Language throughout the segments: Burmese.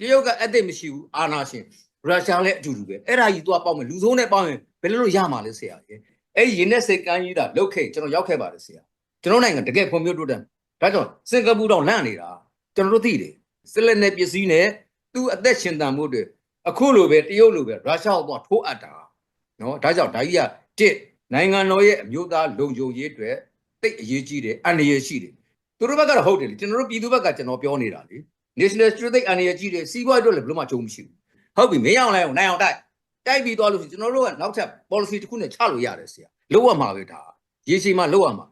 တရုတ်ကအက်သစ်မရှိဘူးအာနာရှင်ရုရှားလည်းအတူတူပဲအဲ့ဒါကြီးသွားပေါက်မယ်လူဆုံးနဲ့ပေါက်ရင်ဘယ်လိုလုပ်ရမှာလဲဆရာကြီးအဲ့ဒီရင်းနဲ့စိတ်ကမ်းကြီးတာလုတ်ခဲ့ကျွန်တော်ရောက်ခဲ့ပါတယ်ဆရာကျွန်တော်နိုင်ငံတကယ်ဖွံ့ဖြိုးတိုးတက်ဒါကြောင့်စင်ကာပူတော့လန့်နေတာကျွန်တော်တို့သိတယ်စစ်လက်နဲ့ပစ္စည်းနဲ့သူ့အသက်ရှင်တန်မှုတွေအခုလိုပဲတရုတ်လိုပဲရုရှားကိုသွားထိုးအပ်တာနော်ဒါကြောင့်ဒါကြီးကတစ်နိုင်ငံတော်ရဲ့အမျိုးသားလုံခြုံရေးအတွက်တိတ်အရေးကြီးတယ်အန္တရာယ်ရှိတယ်သူတို့ဘက်ကတော့ဟုတ်တယ်လေကျွန်တော်တို့ပြည်သူဘက်ကကျွန်တော်ပြောနေတာလေ national security အန္တရာယ်ကြီးတယ်စီးပွားရေးအတွက်လည်းဘယ်လိုမှချုံမရှိဘူးဟုတ်ပြီမင်းအောင်လဲအောင်နိုင်အောင်တိုက်တိုက်ပြီးသွားလို့ရှိရင်ကျွန်တော်တို့ကနောက်ထပ် policy တစ်ခုနဲ့ချလို့ရတယ်ဆရာလောက်ရမှာပဲဒါရေရှည်မှလောက်ရမှာ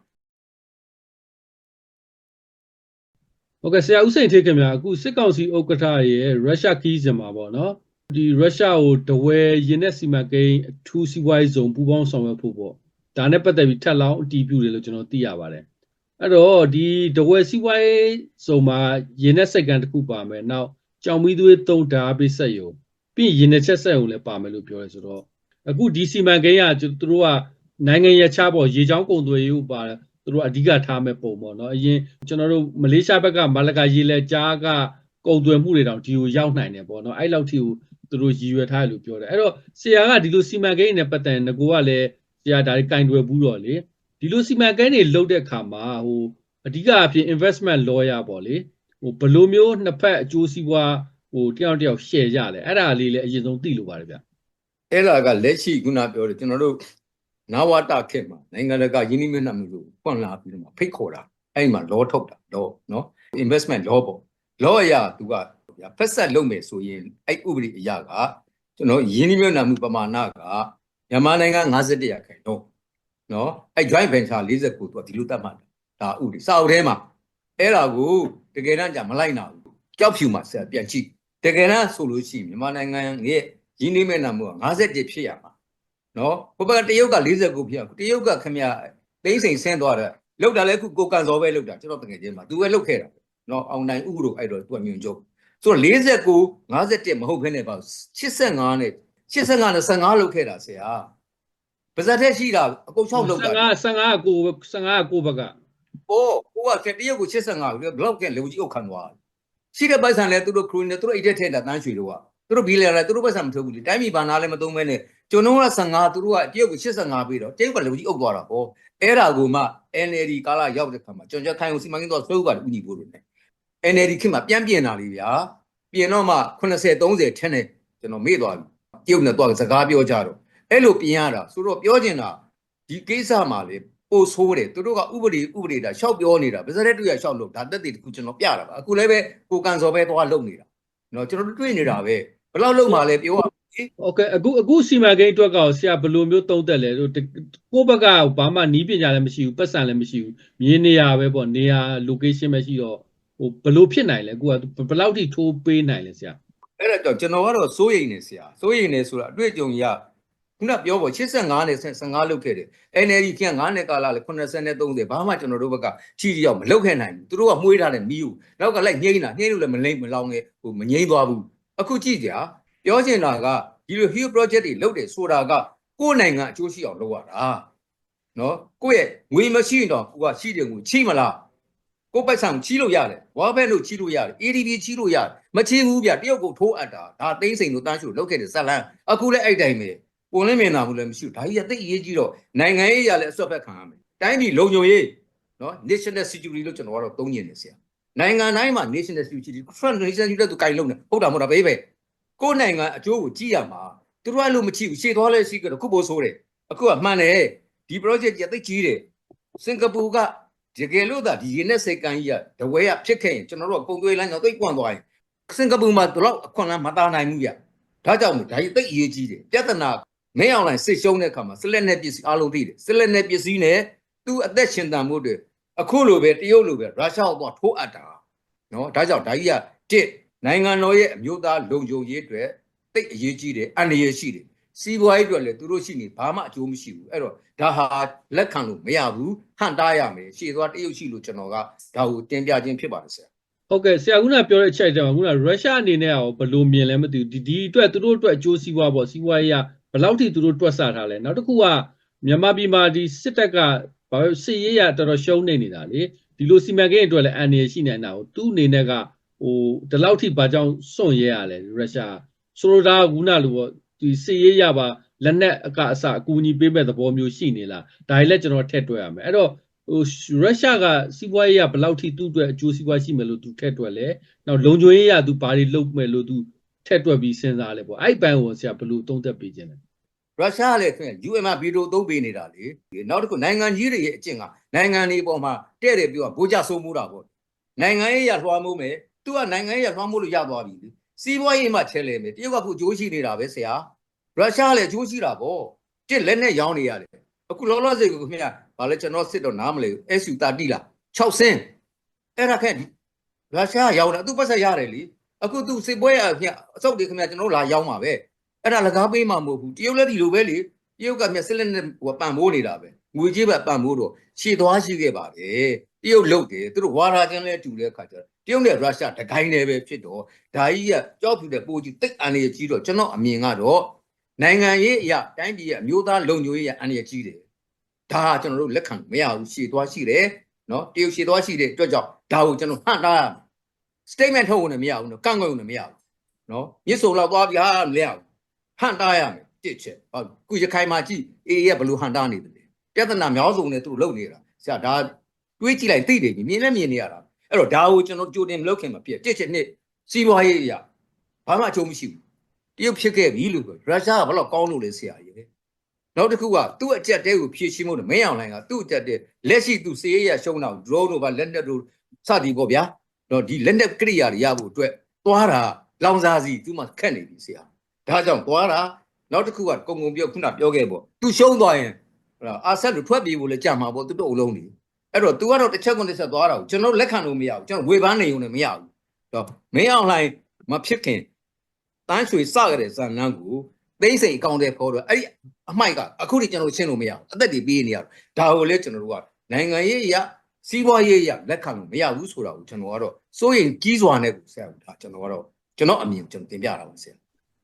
ဟုတ်ကဲ့ဆရာဦးစိန်ထေးခင်ဗျာအခုစစ်ကောင်စီဥက္ကဋ္ဌရဲ့ရုရှားခီးစင်မှာပေါ့နော်ဒီရုရှားကိုတဝဲရင်နဲ့စီမံကိန်းအထူးစီးပွားရေးဇုံပူးပေါင်းဆောင်ရွက်ဖို့ပေါ့ဒါနဲ့ပတ်သက်ပြီးထပ်လောင်းအတည်ပြုတယ်လို့ကျွန်တော်သိရပါတယ် အဲ့တော့ဒီတဝဲစီးပွားရေးဇုံမှာရင်နဲ့စက္ကန်တစ်ခုပါမယ်နောက်ကြောင်မီသွေးသုံးဓာတ်ပိဆက်ယုံပြီးရင်ရင်နဲ့ချက်ဆက်ယုံလည်းပါမယ်လို့ပြောရဲဆိုတော့အခုဒီစီမံကိန်းကသူတို့ကနိုင်ငံရခြားပေါ့ရေချောင်းကုန်သွယ်ရေးဥပါသူတို့အဓိကထားမဲ့ပုံပေါ့နော်အရင်ကျွန်တော်တို့မလေးရှားဘက်ကမလကာရေလက်ကြားကကုန်သွယ်မှုတွေတောင်ဒီကိုရောက်နိုင်တယ်ပေါ့နော်အဲ့လောက်ထိကိုသူတို့ရည်ရွယ်ထားတယ်လို့ပြောတယ်အဲ့တော့ဆရာကဒီလိုစီမံကိန်းနဲ့ပတ်သက်ရင်ငကိုကလည်းဆရာဒါတွေကင်တွယ်ဘူးတော့လေ ဒီလိုစီမံကိန်းတွေလုပ်တဲ့အခါမှာဟိုအဓိကအဖြစ် investment lawyer ပေါ့လေဟိုဘယ်လိုမျိုးနှစ်ဖက်အကျိုးစီးပွားဟိုတယောက်တစ်ယောက် share ကြလဲအဲ့ဒါလေးလည်းအရင်ဆုံးသိလို့ပါတယ်ဗျအဲ့ဒါကလက်ရှိခုနပြောတယ်ကျွန်တော်တို့နဝတခေတ်မှာနိုင်ငံတကာယင်းနှိမ့်မြတ်မှုလို့ဖွင့်လာပြီးတော့မှဖိတ်ခေါ်တာအဲ့ဒီမှာ law ထုတ်တာ law နော် investment law ပေါ့ law အရာသူကဖက်ဆက်လုပ်မယ်ဆိုရင်အဲ့ဥပဒေအရာကကျွန်တော်ယင်းနှိမ့်မြတ်မှုပမာဏကမြန်မာနိုင်ငံ51ရာခိုင်နှုန်း နော်အဲ့ joint venture 49သူကဒီလိုတတ်မှတ်တာဒါဥပဒေစာအုပ်ထဲမှာအဲ့ဒါကိုတကယ်တမ်းじゃမလိုက်နိုင်ဘူးကြောက်ဖြူမှာဆက်ပြန်ကြည့်တကယ်တမ်းဆိုလို့ရှိရင်မြန်မာနိုင်ငံရဲ့ရင်းနှီးမြှုပ်နှံမှုက51ဖြစ်ရမှာနော်ဟိုဘက်ကတရုတ်က49ဖြစ်ရတရုတ်ကခမရသိန်းစိန်ဆင်းသွားတယ်လောက်တာလဲခုကိုကန်စောပဲလောက်တာကျွန်တော်တကယ်ချင်းမှာသူပဲလောက်ခဲ့တာနော်အောင်နိုင်ဥတို့အဲ့တော့သူကမြင်ကြုံဆိုတော့49 51မဟုတ်ဘဲနဲ့ပါ85နဲ့85နဲ့15လောက်ခဲ့တာဆရာ ပါဇက်ထဲရှိတာအကုန်6လောက်တာ15 15ကို15ကိုဘက်က။အိုးကိုကတရုတ်ကို85ဘလောက်ကလေကြီးအုပ်ခံသွားတယ်။ရှိတဲ့ပိုက်ဆံလဲသူတို့ခရိုနီသူတို့အိတ်ထဲထည့်တာတန်းရွှေတို့ကသူတို့ဘီလီယံလဲသူတို့ပိုက်ဆံမထုတ်ဘူးလေ။တိုင်းပြည်ဘာနာလဲမသုံးမဲနဲ့ကျွန်တော်က15သူတို့ကတရုတ်ကို85ပြီးတော့တရုတ်ကလေကြီးအုပ်သွားတာဟော။အဲ့ဒါကိုမှ NLD ကာလရောက်တဲ့ခါမှာကျွန်တော်ခိုင်ကိုစီမံကိန်းတော့ဆွဲဥပါတယ်ဥညီဖို့လို့ ਨੇ NLD ခင်မှာပြန်ပြင်တာလေးဗျာ။ပြင်တော့မှ80 30ထက်နေကျွန်တော်မေ့သွားပြီ။တရုတ်နဲ့တော့စကားပြောကြတော့ အဲ့လိုပြင်ရတာဆိုတော့ပြောချင်တာဒီကိစ္စမှာလေ ပို့ဆိုးတယ်သူတို့ကဥပဒေဥပဒေတာရှောက်ပြောနေတာဗစရက်တူရရှောက်လို့ဒါတက်တည်တခုကျွန်တော်ပြတာပါအခုလည်းပဲကိုကန်စော်ပဲသွားလုပ်နေတာနော်ကျွန်တော်တို့တွေ့နေတာပဲဘယ်လောက်လုပ်မှလဲပြောရမယ် โอเคအခုအခုစီမံကိန်းအတွက်ကရောဆရာဘယ်လိုမျိုးသုံးသက်လဲဟိုတကိုယ့်ဘက်ကဘာမှနီးပညာလည်းမရှိဘူးပတ်စံလည်းမရှိဘူးမြေနေရာပဲပေါ့နေရာ location ပဲရှိတော့ဟိုဘယ်လိုဖြစ်နိုင်လဲကိုကဘယ်လောက်ထိထိုးပေးနိုင်လဲဆရာ အဲ့ဒါကြောင့်ကျွန်တော်ကတော့စိုးရိမ်နေဆရာစိုးရိမ်နေဆိုတာအတွေ့အကြုံရ ခုနပြောပေါ့85နဲ့15လုပ်ခဲ့တယ် NLD က9နဲ့ကာလလေ80နဲ့30ဘာမှကျွန်တော်တို့ဘက်ကချီတီရောက်မလုပ်ခဲ့နိုင်ဘူးသူတို့ကမှုေးထားတယ်မီးဘူးနောက်ကလိုက်ငိမ့်တာငိမ့်လို့လည်းမလိမ့်မလောင်ခဲ့ဟိုမငိမ့်သွားဘူးအခုကြည့်ကြပြောချင်တာကဒီလို Hill project တွေလုပ်တယ်ဆိုတာကကိုယ်နိုင်ငံအကျိုးရှိအောင်လုပ်ရတာနော်ကိုယ့်ရဲ့ငွေမရှိရင်တော့ကိုကရှိတယ်ငွေချိမလားကိုယ်ပိုက်ဆံချီးလို့ရတယ်ဝါဘက်လို့ချီးလို့ရတယ် ADB ချီးလို့ရတယ်မချီးဘူးဗျတရုတ်ကိုထိုးအပ်တာဒါသိန်းစိန်တို့တန်းရှုလုပ်ခဲ့တဲ့ဇက်လန်းအခုလည်းအဲ့တိုင်းပဲ ပုံလည်းမြင်တာဘူးလည်းမရှိဘူးဒါကြီးကသိအရေးကြီးတော့နိုင်ငံရေးအရလည်းအဆွတ်ဖက်ခံရမယ်တိုင်းပြည်လုံခြုံရေးနော် national security လို့ကျွန်တော်ကတော့သုံးညင်နေဆရာနိုင်ငံတိုင်းမှာ national security front national security လို့သူကင်လုံးနေဟုတ်တာမဟုတ်တာပဲပဲကိုယ်နိုင်ငံအကျိုးကိုကြည့်ရမှာသူတို့ကလို့မကြည့်ဘူးရှေ့သွားလဲရှိကြတော့ခုပို့ဆိုးတယ်အခုကမှန်တယ်ဒီ project ကြီးသိကြီးတယ်စင်ကာပူကတကယ်လို့သာဒီရင်းနဲ့စိတ်ကန်းကြီးကတဝဲရဖြစ်ခဲ့ရင်ကျွန်တော်တို့ကပုံသွေးလိုင်းတော့သိကွန့်သွားရင်စင်ကာပူမှာတော့အခွန်လမ်းမတားနိုင်ဘူးရဒါကြောင့်မို့ဒါကြီးသိအရေးကြီးတယ်ပြဿနာ မင်းအောင်လိုင်းစစ်ရှုံးတဲ့အခါမှာစစ်လက်နဲ့ပစ္စည်းအလုံးသိတယ်စစ်လက်နဲ့ပစ္စည်းနဲ့သူ့အသက်ရှင်တန်မှုတွေအခုလိုပဲတရုတ်လိုပဲရုရှားကိုတော့ထိုးအပ်တာနော်ဒါကြောင့်ဒါကြီးကတစ်နိုင်ငံတော်ရဲ့အမျိုးသားလုံခြုံရေးအတွက်တိတ်အရေးကြီးတယ်အန္တရာယ်ရှိတယ်စီးပွားရေးအတွက်လည်းသူတို့ရှိနေဘာမှအကျိုးမရှိဘူးအဲ့တော့ဒါဟာလက်ခံလို့မရဘူးဟန်တားရမယ်ရှေ့သွားတရုတ်ရှိလို့ကျွန်တော်ကဒါကိုတင်ပြခြင်းဖြစ်ပါတယ်ဆရာဟုတ်ကဲ့ဆရာခုနပြောတဲ့အချက်အကြောင်းခုနရုရှားအနေနဲ့ရောဘယ်လိုမြင်လဲမသိဘူးဒီဒီအတွက်သူတို့အတွက်အကျိုးစီးပွားပေါ့စီးပွားရေးက ဘယ်လောက်ထိသူတို့တွက်ဆထားလဲနောက်တစ်ခုကမြန်မာပြည်မှာဒီစစ်တပ်ကဘာပဲစစ်ရေးရတော်တော်ရှုံးနေနေတာလေဒီလိုစီမံကိန်းအတွက်လည်းအန်ရရှိနေတာကိုသူ့အနေနဲ့ကဟိုဒီလောက်ထိဘာကြောင့်စွန့်ရဲရလဲရုရှားဆိုလိုတာကခုနလိုပေါ့ဒီစစ်ရေးရပါလက်နက်အကအစအကူအညီပေးမဲ့သဘောမျိုးရှိနေလားဒါကြီးလည်းကျွန်တော်ထည့်တွက်ရမယ်အဲ့တော့ဟိုရုရှားကစီးပွားရေးကဘယ်လောက်ထိသူ့အတွက်အကျိုးစီးပွားရှိမယ်လို့သူထည့်တွက်လဲနောက်လုံခြုံရေးရသူဘာတွေလုပ်မယ်လို့သူ ထည့်တွက်ပြီးစဉ်းစားလဲပေါ့အဲ့ဒီဘန်ကိုဆရာဘယ်လိုသုံးသပ်ပေးခြင်းလဲရုရှားကလည်းခင်ဗျ UN မှာဗီဒီယိုသုံးပေးနေတာလေနောက်တစ်ခုနိုင်ငံကြီးတွေရဲ့အကျင့်ကနိုင်ငံတွေပေါ်မှာတဲ့တယ်ပြောဘိုးကြဆိုးမှုတာပေါ့နိုင်ငံရေးရလွှမ်းမိုးမယ်သူကနိုင်ငံရေးရလွှမ်းမိုးလို့ရသွားပြီလေစီးပွားရေးမှချဲလဲမယ်တရုတ်ကခုအကျိုးရှိနေတာပဲဆရာရုရှားလည်းအကျိုးရှိတာပေါ့တစ်လက်နဲ့ရောင်းနေရတယ်အခုလောလောဆယ်ကခင်ဗျဘာလဲကျွန်တော်စစ်တော့နားမလဲဘူး SU တာတိလား6ဆင်းအဲ့ဒါခက်ရုရှားရောင်းတာသူပတ်ဆက်ရတယ်လေ အခုသူစစ်ပွဲရခင်ဗျအစုပ်တွေခင်ဗျကျွန်တော်လာရောင်းမှာပဲအဲ့ဒါလကားပေးမှာမဟုတ်ဘူးတရုတ်လည်းဒီလိုပဲလေတရုတ်ကမြက်စစ်လက်နဲ့ဟိုပံ့မိုးနေတာပဲငွေကြေးပဲပံ့မိုးတော့ရှည်သွားရှိခဲ့ပါတယ်တရုတ်လုတ်တယ်သူတို့ဝါရာချင်းလဲတူတဲ့အခါကျတော့တရုတ်နဲ့ရုရှားတကိုင်းနေပဲဖြစ်တော့ဒါကြီးကကြောက်ဖြူတဲ့ပိုးကြီးတိတ်အန်ရကြီးတော့ကျွန်တော်အမြင်ကတော့နိုင်ငံရေးအရာတိုင်းပြည်ရဲ့အမျိုးသားလုံခြုံရေးရအန်ရကြီးတယ်ဒါကကျွန်တော်တို့လက်ခံမရဘူးရှည်သွားရှိတယ်နော်တရုတ်ရှည်သွားရှိတဲ့အတွက်ကြောင့်ဒါကိုကျွန်တော်ဟန့်တားရမယ် statement ထုတ်ဝင်လည်းမရဘူးနော်ကန့်ကွက်ဝင်လည်းမရဘူးနော်မြစ်စုံလောက်သွားပြီဟာမလဲရဘူးဟန်တားရမယ်တစ်ချက်ဟုတ်ခုရခိုင်မှာကြည့်အေးရဘလို့ဟန်တားနေတယ်လဲပြဿနာများစုံနဲ့သူတို့လုပ်နေတာဆရာဒါတွေးကြည့်လိုက်သိတယ်မြင်လည်းမြင်နေရတာအဲ့တော့ဒါကိုကျွန်တော်ကြိုတင်မလုပ်ခင်မှာပြည့်တစ်ချက်နှစ်စီးပွားရေးအရာဘာမှအကျုံးမရှိဘူးတရုတ်ဖြစ်ခဲ့ပြီလို့ပြောရုရှားကဘလို့ကောင်းလို့လဲဆရာကြီးနောက်တစ်ခုကသူ့အကြက်တဲကိုဖြည့်ရှင်းဖို့မင်းအောင်လိုင်းကသူ့အကြက်တဲလက်ရှိသူစေးရရှုံးတော့ drone တို့ဗာလက်နက်တို့စသည်ပေါ့ဗျာ တော့ဒီလက်နက်ကရိယာတွေရဖို့အတွက်သွားတာလောင်စာစီသူမှခက်နေပြီဆရာဒါကြောင့်သွားတာနောက်တစ်ခုကကုံကုံပြောခုနပြောခဲ့ပေါ့သူရှုံးသွားရင်ဟလာအာဆက်လို့ထွက်ပြေးဖို့လည်းကြံမှာပေါ့သူတို့အလုံးနေအဲ့တော့ तू ကတော့တစ်ချက်ကုန်တစ်ချက်သွားတာကိုကျွန်တော်လက်ခံလို့မရဘူးကျွန်တော်ဝေဖန်နေုံနဲ့မရဘူးတော့မင်းအောင်လှိုင်မဖြစ်ခင်တန်းရွှေစကြတဲ့ဇာနန်းကိုသိမ့်စိန်အကောင့်တွေပေါ်တော့အဲ့ဒီအမိုက်ကအခုထိကျွန်တော်ရှင်းလို့မရဘူးအသက်တွေပြေးနေရတော့ဒါကိုလည်းကျွန်တော်တို့ကနိုင်ငံရေးအရ စီးပွားရေးအရလက်ခံလို့မရဘူးဆိုတာကိုကျွန်တော်ကတော့စိုးရင်ကြီးစွာနဲ့ကိုဆရာကဒါကျွန်တော်ကတော့ကျွန်တော်အမြင်ကျွန်တော်တင်ပြတာပါဆရာ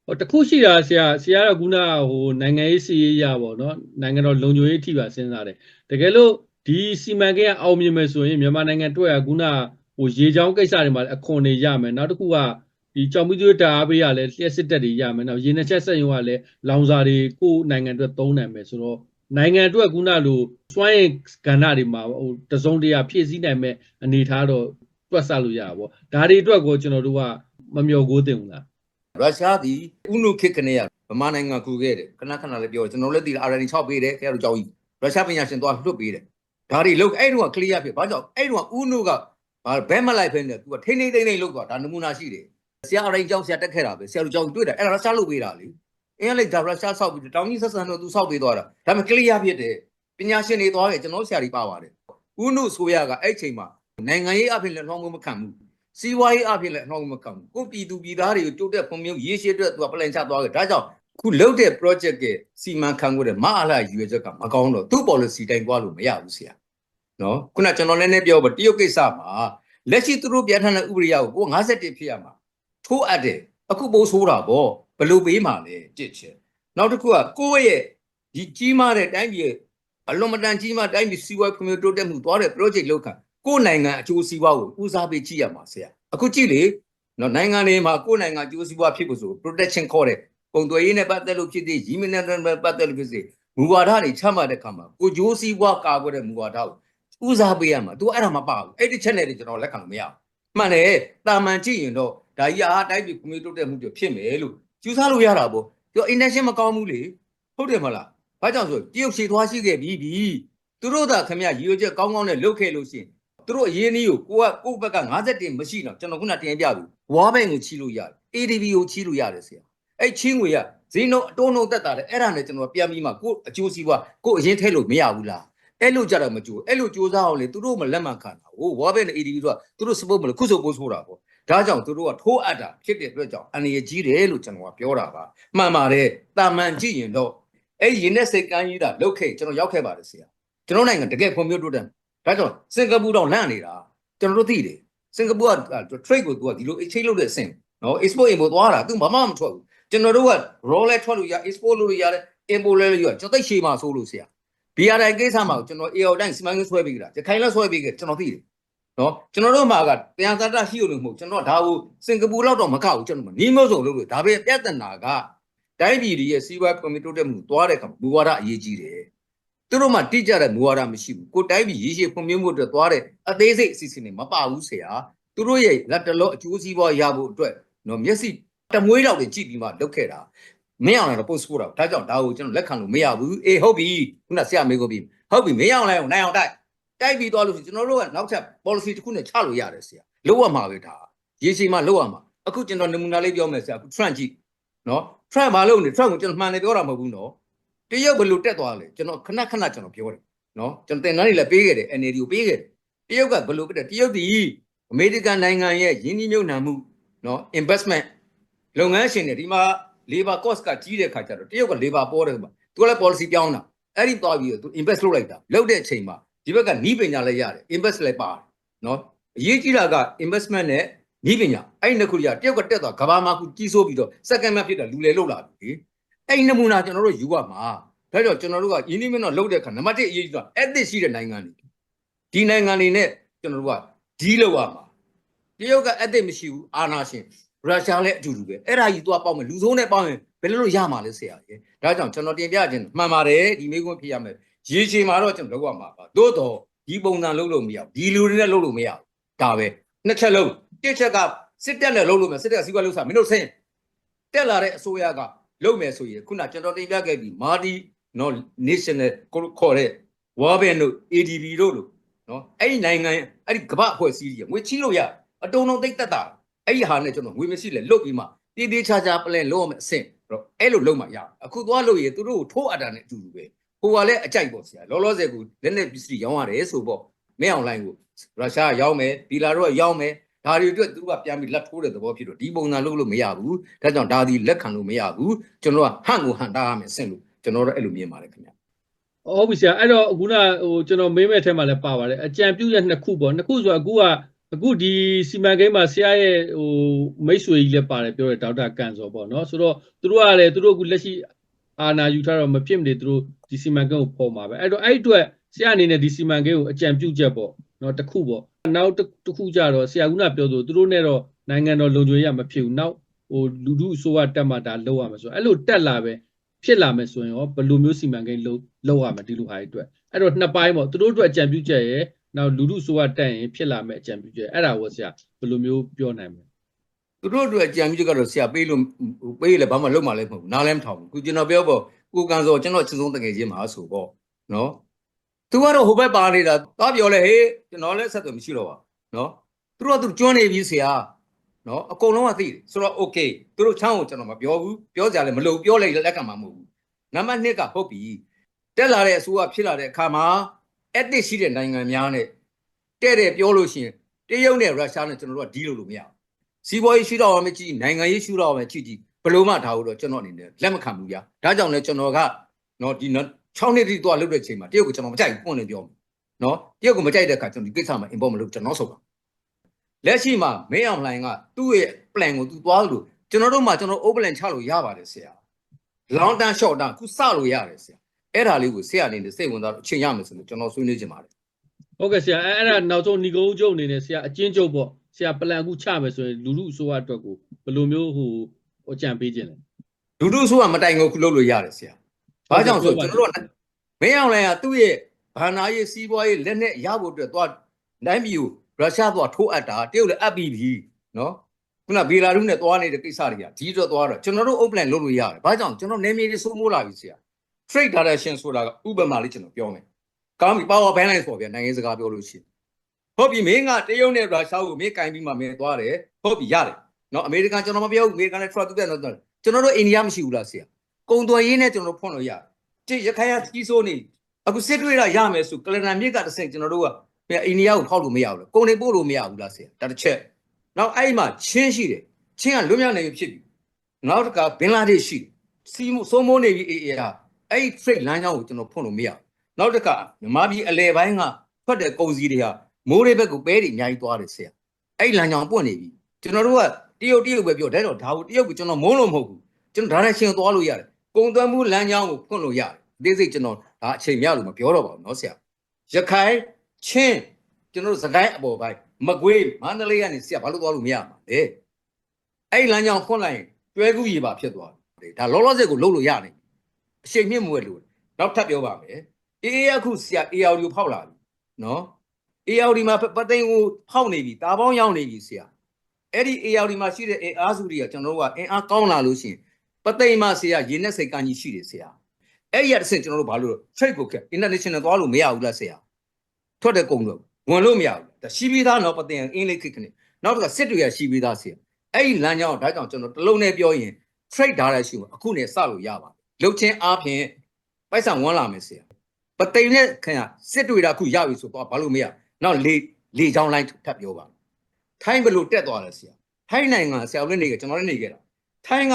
ဟိုတခုရှိတာဆရာဆရာကခုနဟိုနိုင်ငံရေးစီရေးရပေါ့နော်နိုင်ငံတော်လုံခြုံရေးအထိပါစဉ်းစားတယ်တကယ်လို့ဒီစီမံကိန်းကအောင်မြင်မယ်ဆိုရင်မြန်မာနိုင်ငံတွေ့ရခုနဟိုရေချောင်းကိစ္စတွေမှာလည်းအခွန်တွေရမယ်နောက်တစ်ခုကဒီကြောင်မီသွေးတာအားပေးရလဲလျှက်စစ်တက်တွေရမယ်နောက်ရေနက်ချက်ဆက်ရုံကလည်းလောင်စာတွေကိုယ်နိုင်ငံအတွက်သုံးနိုင်မယ်ဆိုတော့ နိုင်ငံအတွက်ခုနလိုစွမ်းရည်ကဏ္ဍတွေမှာဟိုတစုံတရာဖြည့်ဆည်းနိုင်မဲ့အနေထားတော့တွက်ဆလို့ရတာပေါ့ဒါတွေအတွက်ကိုကျွန်တော်တို့ကမမျှော်ကိုးသင့်ဘူးလားရုရှားသည်ဥနုခေတ်ကနေရဗမာနိုင်ငံကူခဲ့တယ်ခဏခဏလည်းပြောတယ်ကျွန်တော်လည်းသိတယ် RNA 6ပေးတယ်ခင်ဗျားတို့ကြောက်ကြီးရုရှားပညာရှင်သွားလွတ်ပေးတယ်ဒါတွေလုတ်အဲ့တော့ clear ဖြစ်ဘာကြောင့်အဲ့တော့ဥနုကဘာဘဲမလိုက်ဖဲနဲ့ तू ကထိန်းထိန်းသိမ်းသိမ်းလုတ်သွားဒါနမူနာရှိတယ်ဆရာ RNA ကြောက်ဆရာတက်ခဲ့တာပဲဆရာတို့ကြောက်တွေ့တယ်အဲ့ဒါရုရှားလုတ်ပေးတာလေ အင်းလည်းဒါရုရှားဆောက်ပြီးတောင်ကြီးဆက်ဆံတော့ तू ဆောက်ပေးသွားတာဒါပေမဲ့ clear ဖြစ်တယ်ပညာရှင်တွေသွားတယ်ကျွန်တော်ဆရာတွေပါပါတယ်ဥနုဆိုရကအဲ့ချိန်မှာနိုင်ငံရေးအဖြစ်လည်းနှောင်းမမခံဘူးစီးပွားရေးအဖြစ်လည်းအနှောင့်မကောင်းဘူးကိုပြည်သူပြည်သားတွေကိုတိုးတက်ဖွံ့ဖြိုးရေးရှင်းအတွက်သူကပလန်ချသွားခဲ့ဒါကြောင့်ခုလုတ်တဲ့ project ကစီမံခန့်ခွဲတဲ့မအားလာရွေချက်ကမကောင်းတော့သူ့ policy တိုင်းသွားလို့မရဘူးဆရာနော်ခုနကျွန်တော်လည်းလည်းပြောပါတရုတ်ကိစ္စမှာလက်ရှိသူတို့ပြဋ္ဌာန်းတဲ့ဥပဒေကိုကို51ဖြစ်ရမှာထိုးအပ်တယ်အခုပိုးဆိုးတာပေါ့ ဘယ်လိုပေးမှာလဲတစ်ချက်နောက်တစ်ခုကကိုယ့်ရဲ့ဒီကြီးမားတဲ့တိုင်းပြည်ရဲ့အလွန်မတန်ကြီးမားတိုင်းပြည်စီးပွားရေးဖွံ့ဖြိုးတိုးတက်မှုသွားတဲ့ project လောက်ခံကိုယ်နိုင်ငံအကျိုးစီးပွားကိုဦးစားပေးကြည့်ရမှာဆရာအခုကြည့်လေနော်နိုင်ငံတွေမှာကိုယ်နိုင်ငံအကျိုးစီးပွားဖြစ်ဖို့ဆို protection ခေါ်တဲ့ပုံသွေးရေးနဲ့ပတ်သက်လို့ဖြစ်သေးရင်းမနဲ့ပတ်သက်လို့ဖြစ်စေမူဝါဒတွေချမှတ်တဲ့အခါမှာကိုကြိုးစီးပွားကာကွယ်တဲ့မူဝါဒကိုဦးစားပေးရမှာ तू အဲ့ဒါမပါဘူးအဲ့ဒီချက်နဲ့ကျွန်တော်လက်ခံလို့မရဘူးမှန်တယ်တာမန်ကြည့်ရင်တော့ဒါကြီးအားတိုက်ပြီးကွန်ပျူတာတက်မှုတွေဖြစ်မယ်လို့ ကျူးစားလို့ရတာပေါ့သူ intention မကောင်းဘူးလေဟုတ်တယ်မလားဘာကြောင့်ဆိုတရုတ်ရှည်သွားရှိခဲ့ပြီးပြီသူတို့သာခမရရည်ရွယ်ချက်ကောင်းကောင်းနဲ့လုပ်ခဲ့လို့ရှိရင်သူတို့အရေးနည်းကိုကိုကကိုယ့်ဘက်က50တင်မရှိတော့ကျွန်တော်ခုနတင်ပြပြီဝါဘိုင်ကိုချီလို့ရတယ် ADB ကိုချီလို့ရတယ်ဆရာအဲ့ချင်းငွေကဈေးနှုန်းအတုံးနှုန်းတက်တာလေအဲ့ဒါနဲ့ကျွန်တော်ပြန်ပြီးမှကိုအကျိုးစီးပွားကိုအရင်ထဲလို့မရဘူးလားအဲ့လိုကြတော့မကြိုးအဲ့လိုကြိုးစားအောင်လေသူတို့မလက်မှန်ခံတာဟိုဝါဘိုင်နဲ့ ADB တို့ကသူတို့ support မလို့ခုစုပ်ပိုးဆိုတာပေါ့ ဒါကြောင့်သူတို့ကထိုးအပ်တာဖြစ်တဲ့အတွက်ကြောင့်အနေရကြီးတယ်လို့ကျွန်တော်ကပြောတာပါမှန်ပါတယ်တာမန်ကြည့်ရင်တော့အဲ့ရင်းနဲ့စိတ်ကမ်းကြီးတာလောက်ခဲ့ကျွန်တော်ရောက်ခဲ့ပါတယ်ဆရာကျွန်တော်နိုင်ငံတကယ်ဖွံ့ဖြိုးတိုးတက်ဒါကြောင့်စင်ကာပူတော့လန့်နေတာကျွန်တော်တို့သိတယ်စင်ကာပူက trade ကိုသူကဒီလို exchange လုပ်တဲ့အဆင့်နော် export import သွားတာသူဘာမှမထွက်ဘူးကျွန်တော်တို့က raw လဲထွက်လို့ရ export လုပ်လို့ရတယ် import လဲလို့ရကျွန်တော်သိရှိမှဆိုလို့ဆရာ BRI ကိစ္စမှာကျွန်တော် AO တိုင်းစီမံကိန်းဆွဲပေးကြတာရခိုင်လဲဆွဲပေးကြကျွန်တော်သိတယ် နော်ကျွန်တော်တို့မှာကတရားသတ္တရှိလို့မဟုတ်ကျွန်တော်ဒါကိုစင်ကာပူလောက်တော့မကဘူးကျွန်တော်နီးမို့စုံလို့လို့ဒါပဲပြဿနာကတိုင်းပြည်ရဲ့စီးပွားကွန်မီတိုတက်မှုသွားတဲ့အခါမူဝါဒအရေးကြီးတယ်သူတို့မှတိကျတဲ့မူဝါဒမရှိဘူးကိုတိုင်းပြည်ရည်ရှိဖွံ့ဖြိုးမှုအတွက်သွားတဲ့အသေးစိတ်အစီအစဉ်တွေမပါဘူးဆရာသူတို့ရဲ့လက်တလောအကျိုးစီးပွားရဖို့အတွက်နော်မျက်စိတမွေးတော့တွေကြည့်ပြီးမှလုပ်ခဲ့တာမင်းအောင်လည်း post ပို့တော့ဒါကြောင့်ဒါကိုကျွန်တော်လက်ခံလို့မရဘူးအေးဟုတ်ပြီခုနဆရာမေးကိုပြီဟုတ်ပြီမင်းအောင်လည်းနိုင်အောင်တိုက် တိုက်ပြီးသွားလို့ရှိရင်ကျွန်တော်တို့ကနောက်ထပ် policy တစ်ခုနဲ့ချလို့ရတယ်ဆရာလောက်ရမှာပဲဒါရေရှည်မှာလောက်ရမှာအခုကျွန်တော်နမူနာလေးပြောမယ်ဆရာအခု Trump ကြည့်နော် Trump မလုပ်နေ Trump ကိုကျွန်တော်မှန်တယ်ပြောတာမဟုတ်ဘူးနော်တရုတ်ဘယ်လိုတက်သွားလဲကျွန်တော်ခဏခဏကျွန်တော်ပြောတယ်နော်ကျွန်တော်တင်တန်းတွေလည်းပေးခဲ့တယ် NLD ကိုပေးခဲ့တယ်တရုတ်ကဘယ်လိုတက်တရုတ်ဒီအမေရိကန်နိုင်ငံရဲ့ယင်းနှိမ့်ညွတ်နှံမှုနော် investment လုပ်ငန်းရှင်တွေဒီမှာ labor cost ကကြီးတဲ့ခါကျတော့တရုတ်က labor ပေါ်တယ်ကွာသူကလည်း policy ပြောင်းတာအဲ့ဒီသွားပြီးတော့သူ invest လုပ်လိုက်တာလုပ်တဲ့အချိန်မှာ ဒီဘက်ကနီးပညာလည်းရတယ် invest လည်းပါတယ်နော်အရေးကြီးတာက investment နဲ့နီးပညာအဲ့ဒီနှစ်ခုကြီးကတယောက်ကတက်သွားကဘာမှာခုကြီးစိုးပြီးတော့ second မှဖြစ်တာလူလေလောက်လာပြီအဲ့ဒီနမူနာကျွန်တော်တို့ယူရမှာဒါကြောင့်ကျွန်တော်တို့ကယင်းနှိမ့်တော့လုပ်တဲ့အခါနံပါတ်1အရေးကြီးတာ ethics ရှိတဲ့နိုင်ငံတွေဒီနိုင်ငံတွေနဲ့ကျွန်တော်တို့ကဒီလောက်ရမှာတရုတ်က ethics မရှိဘူးအာနာရှင်ရုရှားလည်းအတူတူပဲအဲ့ဒါကြီးသွားပေါက်မယ်လူဆုံးနဲ့ပေါက်ရင်ဘယ်လိုလုပ်ရမှာလဲဆရာကြီး ဒါကြောင့်ကျွန်တော်တင်ပြခြင်းမှန်ပါတယ်ဒီမိကုန်းဖြစ်ရမယ်ရေချေမှာတော့ကျွန်တော်လောက်ရမှာပါသို့တော့ဒီပုံစံလုပ်လို့မရဘူးဒီလူတွေနဲ့လုပ်လို့မရဘူးဒါပဲနှစ်ချက်လုံးတစ်ချက်ကစစ်တက်နဲ့လုပ်လို့မယ်စစ်တက်ကစီးပွားလုပ်စားမင်းတို့ဆင်းတက်လာတဲ့အစိုးရကလုပ်မယ်ဆိုရင်ခုနကျွန်တော်တင်ပြခဲ့ပြီးမာဒီနော် national ခေါ်တဲ့ World Bank တို့ ADB တို့လို့နော်အဲ့ဒီနိုင်ငံအဲ့ဒီကမ္ဘာအဖွဲ့အစည်းကြီးငွေချီးလို့ရအတုံတုံတိတ်တက်တာအဲ့ဒီဟာနဲ့ကျွန်တော်ငွေမရှိလဲလွတ်ပြီးမှတည်တည်ချာချာ plan လုပ်ရမယ်အဆင့်အဲ့ တော့အဲ့လိုလုပ်မှရအခုသွားလို့ရသူတို့ကိုထိုးအပ်တာနဲ့အတူတူပဲဟိုကလည်းအကြိုက်ပေါ့ဆရာလောလောဆယ်ကလက်နဲ့ပစ္စည်းရောင်းရတယ်ဆိုပေါ့မင်းအောင်လိုင်းကိုရုရှားကရောင်းမယ်ဒီလာတော့ရောင်းမယ်ဒါတွေအတွက်သူကပြန်ပြီးလက်ထိုးတဲ့သဘောဖြစ်တော့ဒီပုံစံလုပ်လို့မရဘူးဒါကြောင့်ဒါဒီလက်ခံလို့မရဘူးကျွန်တော်ကဟန့်ကိုဟန့်တားရမယ်ဆင့်လို့ကျွန်တော်တို့အဲ့လိုမြင်ပါတယ်ခင်ဗျဟုတ်ပြီဆရာအဲ့တော့ခုနဟိုကျွန်တော်မေးမဲ့ထဲမှာလည်းပါပါတယ်အကြံပြုတဲ့နှစ်ခုပေါ့နှစ်ခုဆိုတော့အခုက အခုဒီစီမံကိန်းမှာဆရာရဲ့ဟိုမိတ်ဆွေကြီးလည်းပါတယ်ပြောတယ်ဒေါက်တာကန်စောပေါ့နော်ဆိုတော့သူတို့ကလည်းသူတို့အခုလက်ရှိအာနာယူထားတော့မဖြစ်မနေသူတို့ဒီစီမံကိန်းကိုပေါ်မှာပဲအဲ့တော့အဲ့အတွက်ဆရာအနေနဲ့ဒီစီမံကိန်းကိုအကြံပြုချက်ပေါ့နော်တစ်ခုပေါ့နောက်တစ်ခုကြတော့ဆရာကပြောသူသူတို့နဲ့တော့နိုင်ငံတော်လုံခြုံရေးမဖြစ်ဘူးနောက်ဟိုလူထုအစိုးရတက်မှဒါလောက်ရမယ်ဆိုတော့အဲ့လိုတက်လာပဲဖြစ်လာမယ်ဆိုရင်ရောဘယ်လိုမျိုးစီမံကိန်းလုပ်လုပ်ရမလဲဒီလိုဟာတွေအတွက်အဲ့တော့နှစ်ပိုင်းပေါ့သူတို့အတွက်အကြံပြုချက်ရယ် နောက်လူထုဆိုရတက်ရင်ဖြစ်လာမယ်အကြံပြုချက်အဲ့ဒါကိုဆရာဘယ်လိုမျိုးပြောနိုင်မလဲသူတို့အတွက်အကြံပြုချက်ကတော့ဆရာပေးလို့ပေးလည်းဘာမှလုပ်မှလည်းမဟုတ်ဘူးနားလည်းမထောင်ဘူးခုကျွန်တော်ပြောပေါ့ကိုကန်စောကျွန်တော်ချင်းဆုံးတကယ်ချင်းမှာဆိုပေါ့နော်သူကတော့ဟိုဘက်ပါနေတာသွားပြောလဲဟေးကျွန်တော်လည်းဆက်သွယ်မရှိတော့ပါနော်သူတို့ကသူကျွမ်းနေပြီဆရာနော်အကုန်လုံးကသိတယ်ဆိုတော့ okay သူတို့ချောင်းကိုကျွန်တော်မပြောဘူးပြောကြလည်းမလုပ်ပြောလိုက်လက်ခံမှာမဟုတ်ဘူးနံပါတ်2ကဟုတ်ပြီတက်လာတဲ့အစိုးရဖြစ်လာတဲ့အခါမှာ ethics ရှိတဲ့နိုင်ငံများနဲ့တဲ့တဲ့ပြောလို့ရှိရင်တရုတ်နဲ့ရုရှားနဲ့ကျွန်တော်တို့ကဒီလိုလို့မရဘူးစီးပွားရေးရှိတော့မှကြည့်နိုင်ငံရေးရှိတော့မှကြည့်ကြည့်ဘယ်လို့မှဒါကိုတော့ကျွန်တော်အနေနဲ့လက်မခံဘူးဗျာဒါကြောင့်လဲကျွန်တော်ကနော်ဒီနော်6နှစ်တိတော့လုပ်တဲ့ချိန်မှာတရုတ်ကိုကျွန်တော်မကြိုက်ဘူးပွင့်နေပြောမယ်နော်တရုတ်ကိုမကြိုက်တဲ့အခါကျွန်တော်ဒီကိစ္စမှာ import မလုပ်ကျွန်တော်ဆိုတာလက်ရှိမှာမင်းအောင်လှိုင်ကသူ့ရဲ့ plan ကိုသူသွားလို့ကျွန်တော်တို့မှကျွန်တော် open ချလို့ရပါတယ်ဆရာ long term short term ခုစလို့ရတယ်ဆရာ အဲ့ဒါလေးကိုဆရာအနေနဲ့စိတ်ဝင်စားတော့အချိန်ရမယ်ဆိုလို့ကျွန်တော်ဆွေးနွေးချင်ပါတယ်ဟုတ်ကဲ့ဆရာအဲ့အဲ့ဒါနောက်ဆုံးဏီကုန်းကျုပ်အနေနဲ့ဆရာအချင်းကျုပ်ပေါ့ဆရာပလန်အခုချမယ်ဆိုရင်လူထုအစိုးရအတွက်ကိုဘယ်လိုမျိုးဟိုအကြံပေးခြင်းလဲလူတို့ဆိုတာမတိုင်ကိုခုလုပ်လို့ရတယ်ဆရာ။ဘာကြောင့်ဆိုကျွန်တော်တို့ကမင်းအောင်လိုင်ကသူ့ရဲ့ဘာနာရေးစီးပွားရေးလက်နဲ့ရဖို့အတွက်သွားတိုင်းပြည်ကိုရုရှားသွားထိုးအပ်တာတရုတ်လည်းအပ်ပြီးပြီနော်။ခုနဘီလာရုနဲ့သွားနေတဲ့ကိစ္စတွေကဒီတော့သွားတော့ကျွန်တော်တို့ open လုပ်လို့ရတယ်။ဘာကြောင့်ကျွန်တော်နေမြေတွေစိုးမိုးလာပြီဆရာ။ trade direction ဆိုတာကဥပမာလေးကျွန်တော်ပြောမယ်။ကောင်းပြီ power balance ပေါ့ဗျာနိုင်ငံရေးစကားပြောလို့ရှိရင်ဟုတ်ပြီမင်းကတရုတ်နဲ့ရုရှားကိုမင်းကင်ပြီးမှမင်းသွားတယ်ဟုတ်ပြီရတယ်နော်အမေရိကန်ကျွန်တော်မပြောဘူးအမေရိကန်နဲ့ truck တူတဲ့နော်ကျွန်တော်တို့အိန္ဒိယမရှိဘူးလားဆရာကုံသွယ်ရေးနဲ့ကျွန်တော်တို့ဖွင့်လို့ရတယ်တိရခိုင်ရကြီးစိုးနေအခုစစ်တွေ့ရရမယ်ဆိုကလန်ဒန်မြစ်ကတစ်ဆင့်ကျွန်တော်တို့ကအိန္ဒိယကိုဖောက်လို့မရဘူးလားကုံနေပို့လို့မရဘူးလားဆရာဒါတစ်ချက်နောက်အဲ့မှာချင်းရှိတယ်ချင်းကလွတ်မြောက်နေပြီဖြစ်ပြီနောက်တစ်ခါဘင်လာဒေ့ရှ်ရှိတယ်စီမစိုးမိုးနေပြီအေးအေးဟာ အဲ့ဒီ trade လမ်းကြောင်းကိုကျွန်တော်ဖွင့်လို့မရဘူးနောက်တစ်ခါမြန်မာပြည်အလဲပိုင်းကထွက်တဲ့ကုန်စည်တွေဟာမိုးရေဘက်ကိုပဲတွေအများကြီးသွားတယ်ဆရာအဲ့ဒီလမ်းကြောင်းပွင့်နေပြီကျွန်တော်တို့ကတရုတ်တရုတ်ပဲပြောတယ်တော့ဒါကိုတရုတ်ကိုကျွန်တော်မုန်းလို့မဟုတ်ဘူးကျွန်တော်ဒါနဲ့ရှင်သွားလို့ရတယ်ကုန်သွယ်မှုလမ်းကြောင်းကိုဖွင့်လို့ရတယ်အသေးစိတ်ကျွန်တော်ဒါအချိန်မြလို့မပြောတော့ပါဘူးเนาะဆရာရခိုင်ချင်း ကျွန်တော်တို့စကိုင်းအပေါ်ပိုင်းမကွေးမန္တလေးကနေဆရာဘာလို့သွားလို့မရမှာလဲအဲ့ဒီလမ်းကြောင်းဖွင့်လိုက်ရင်တွဲကူးရေပါဖြစ်သွားတယ်ဒါလောလောဆယ်ကိုလှုပ်လို့ရနေ အချိန်မြင့်မွေးလို့နောက်ထပ်ပြောပါမယ်အေးအေးအခုဆရာ AR ကိုဖောက်လာပြီနော် AR မှာပသိန်းကိုဖောက်နေပြီတာပေါင်းရောက်နေပြီဆရာအဲ့ဒီ AR မှာရှိတဲ့အင်အားစုတွေကကျွန်တော်တို့ကအင်အားကောင်းလာလို့ရှိရင်ပသိန်းမှာဆရာရေနဲ့စိတ်ကန်းကြီးရှိတယ်ဆရာအဲ့ဒီရတစ်ဆင့်ကျွန်တော်တို့ဘာလို့ trade ကိုခက် international သွားလို့မရဘူးလားဆရာထွက်တဲ့ကုံတော့ဝင်လို့မရဘူးဒါရှိပြီးသားတော့ပတင်အင်္ဂလိပ်ခေတ်ကနေနောက်တစ်ခါစစ်တွေရရှိပြီးသားစီအဲ့ဒီလမ်းကြောင်းဒါကြောင့်ကျွန်တော်တလုံးနဲ့ပြောရင် trade ထားတဲ့ရှိမှာအခုနဲ့စလို့ရပါတယ် လုတ်ချင်းအားဖြင့်ပိုက်ဆံဝန်းလာမယ်ဆရာပတိန်နဲ့ခင်ဗျစစ်တွေကအခုရပြီဆိုတော့ဘာလို့မရနောက်လေလေချောင်းလိုင်းထပ်ပြောပါထိုင်းဘယ်လိုတက်သွားလဲဆရာထိုင်းနိုင်ငံဆရာဦးလေးနေကကျွန်တော်လည်းနေခဲ့တာထိုင်းက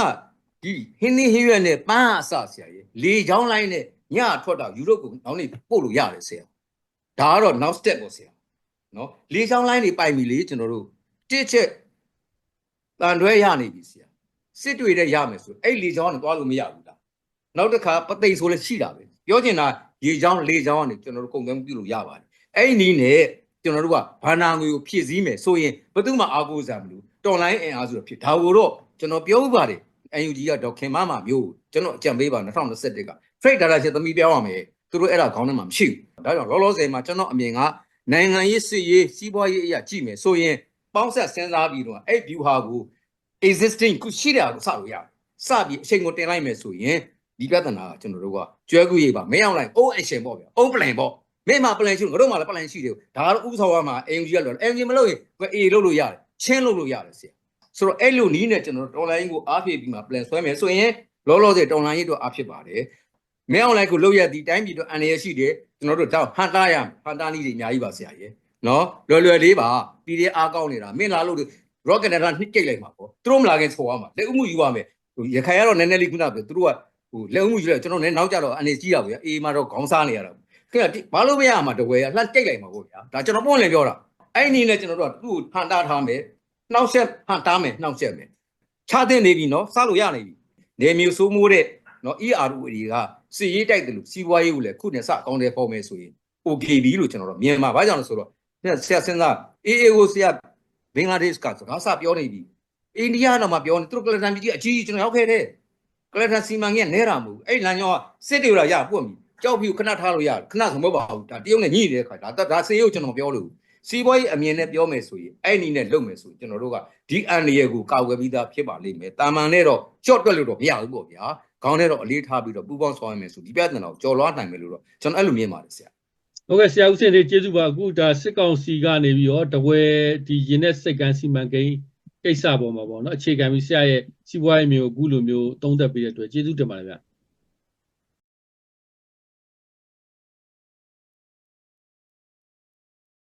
ဒီဟင်းသီးဟင်းရွက်နဲ့ပန်းအစဆရာကြီးလေချောင်းလိုင်းနဲ့ညထွက်တာယူရိုပကိုနောက်နေပို့လို့ရတယ်ဆရာဒါကတော့ now step ပေါ့ဆရာနော်လေချောင်းလိုင်းတွေပိုက်ပြီလေကျွန်တော်တို့တစ်ချက်တန်တွဲရနေပြီဆရာစစ်တွေတဲ့ရမယ်ဆိုအဲ့လေချောင်းကနေသွားလို့မရဘူးလား နောက်တစ်ခါပသိမ်ဆိုလည်းရှိတာပဲပြောချင်တာရေချောင်းလေချောင်းကနေကျွန်တော်တို့ကုန်သွယ်မှုပြုလို့ရပါတယ်အဲ့ဒီနီးနဲ့ကျွန်တော်တို့ကဘာနာငွေကိုဖြည့်ဆည်းမယ်ဆိုရင်ဘယ်သူမှအားကိုးစရာမလိုတော်လိုင်းအင်အားဆိုတော့ဖြစ်ဒါကိုတော့ကျွန်တော်ပြောဥပါတယ် UNG ကဒေါက်ခင်မမမျိုးကျွန်တော်အကြံပေးပါ2021က trade data ချက်သမီးပြောင်းရမယ်သူတို့အဲ့ဒါခေါင်းထဲမှာမရှိဘူးဒါကြောင့်လောလောဆယ်မှာကျွန်တော်အမြင်ကနိုင်ငံရေးစစ်ရေးစီးပွားရေးအရာကြည့်မယ်ဆိုရင်ပေါင်းဆက်စဉ်းစားပြီးတော့အဲ့ view ဟာကို existing ခုရှိတာကိုစလို့ရတယ်စပြီးအချိန်ကိုတင်လိုက်မယ်ဆိုရင် ဒီပြဿနာကကျွန်တော်တို့ကကျွဲကူရေးပါမင်းအောင်လိုက် O action ပေါ့ဗျာ O plan ပေါ့မင်းမှာ plan ရှိလို့ငါတို့မှာလည်း plan ရှိတယ်ဒါကတော့ဥပဆောင်ရမှာ AUG ကလို့ AUG မလုပ်ရင် A လုပ်လို့ရတယ်ချင်းလုပ်လို့ရတယ်ဆရာဆိုတော့အဲ့လိုနီးနဲ့ကျွန်တော်တော်လိုင်းကိုအားဖြည့်ပြီးမှ plan ဆွဲမယ်ဆိုရင်လောလောဆယ်တော်လိုင်းရေးတော့အားဖြစ်ပါတယ်မင်းအောင်လိုက်ကိုလောက်ရသည်တိုင်းပြည်တော့အန်ရရှိတယ်ကျွန်တော်တို့တောက်ဟန်တာရဟန်တာနည်းတွေအများကြီးပါဆရာကြီးနော်လွယ်လွယ်လေးပါပြည်သေးအားကောင်းနေတာမင်းလာလို့ rocket နဲ့နှစ်ကြိတ်လိုက်မှာပေါ့သူတို့မလာခင်ဆော်ရမှာလက်ဥမှုယူရမယ်ဟိုရခိုင်ကတော့နည်းနည်းလေးခုနကပြောသူတို့က ဟိုလက်ဥမှုယူလိုက်ကျွန်တော်လည်းနောက်ကြတော့အနေကြီးရပါဗျာအေးမှာတော့ခေါင်းစားနေရတာခင်ဗျဘာလို့မရမှာတကွယ်လှမ်းကြိတ်လိုက်မှာပေါ့ဗျာဒါကျွန်တော်ပွင့်လင်းပြောတာအဲ့ဒီနည်းနဲ့ကျွန်တော်တို့ကသူ့ဟန်တာထားမယ်နှောက်ဆက်ဟန်တာမယ်နှောက်ဆက်မယ်ခြားတဲ့နေပြီနော်စားလို့ရနေပြီနေမျိုးစိုးမိုးတဲ့နော် ERU တွေကစီရေးတိုက်တယ်လို့စီးပွားရေးကိုလည်းခုနဲ့စအကောင်းတယ်ပေါ်မယ်ဆိုရင် okay ပြီလို့ကျွန်တော်တို့မြန်မာဘာကြောင့်လဲဆိုတော့ဆရာစဉ်းစား AA ကိုဆရာဘင်္ဂလားဒေ့ရှ်ကစကားစပြောနေပြီအိန္ဒိယတော့မှပြောနေသူတို့ကလတန်ပြည်ကြီးအကြီးကြီးကျွန်တော်ရောက်ခဲ့တဲ့ ကလတန်စီမံကိန်းကနဲတာမဟုတ်ဘူးအဲ့လမ်းကြောင်းကစစ်တွေရရပွတ်ပြီကြောက်ပြီးခဏထားလို့ရတယ်ခဏဆိုမဟုတ်ပါဘူးဒါတရုတ်နဲ့ညှိနေတဲ့ခါဒါဒါစေရုပ်ကျွန်တော်ပြောလို့စီးပွားရေးအမြင်နဲ့ပြောမယ်ဆိုရင်အဲ့ဒီနဲ့လုပ်မယ်ဆိုကျွန်တော်တို့ကဒီအန်ရီယကိုကာကွယ်ပြီးသားဖြစ်ပါလိမ့်မယ်တာမန်နဲ့တော့ကြော့တွက်လို့တော့မရဘူးပေါ့ဗျာခေါင်းထဲတော့အလေးထားပြီးတော့ပူပေါင်းဆောင်ရမယ်ဆိုဒီပြဿနာကိုကြော်လွှားနိုင်မယ်လို့တော့ကျွန်တော်အဲ့လိုမြင်ပါတယ်ဆရာဟုတ်ကဲ့ဆရာဦးစင်လေးကျေးဇူးပါအခုဒါစစ်ကောင်စီကနေပြီးတော့တဝဲဒီရင်နဲ့စိတ်ကန်းစီမံကိန်း ကိစ္စပေါ်မှာပေါ့နော်အခြေခံပြီးဆရာရဲ့စီးပွားရေးမျိုးအခုလိုမျိုးသုံးသပ်ပေးတဲ့အတွက်ကျေးဇူးတင်ပါတယ်ဗျ